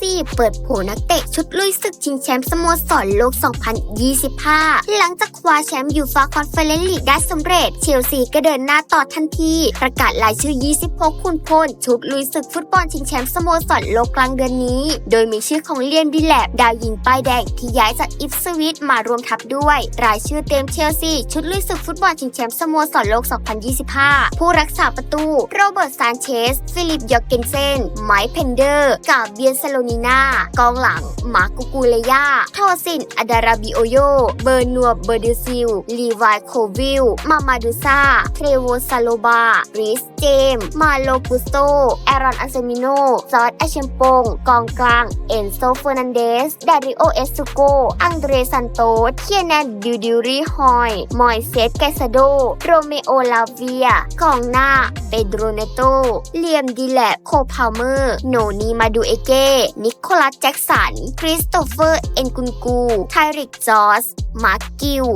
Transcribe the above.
ซีเปิดโผนักเตะชุดลุยศึกชิงแชมป์สโมสรโลก 2025 หลังจากคว้าแชมป์ยูฟาคอนเฟอเรนซ์ลีกได้สำเร็จ เชลซีก็เดินหน้าต่อทันที ประกาศรายชื่อ 26 คุณพล ชุดลุยศึกฟุตบอลชิงแชมป์สโมสรโลกกลางเดือนนี้ โดยมีชื่อของเลียนบิแลบดาวยิงป้ายแดงที่ย้ายจากอิฟสวิตมารวมทัพด้วย รายชื่อเต็มเชลซีชุดลุยศึกฟุตบอลชิงแชมป์สโมสรโลก 2025 ผู้รักษาประตู โรเบิร์ตซานเชส ฟิลิปยอร์เกนเซน ไมค์เพนเดอร์ กาเบียนซาโลนน่ากองหลัง มาร์กุกูเลยาโทซินอดาราบิโอโย เบอร์นัวเบอร์ดิซิล ลีวายโควิล มามาดูซาเทรโวซาโลบาริสเจม มาโลกุสโต แอรอนอันเซมิโนจอร์ดแอเชมปง กองกลาง เอนโซเฟอร์นันเดส ดาริโอเอสซูโก อังเดรซันโตเคียนันดิวดิวรีฮอย มอยเซสแกซาโด โรเมโอลาเวีย กองหน้า เปโดรเนโต เลียมดีแลบโคพาวเมอร์ โนนีมาดูเอเกนิโคลัสแจ็กสัน คริสโตเฟอร์ เอ็นกุนกูไทริกจอส มาร์กิล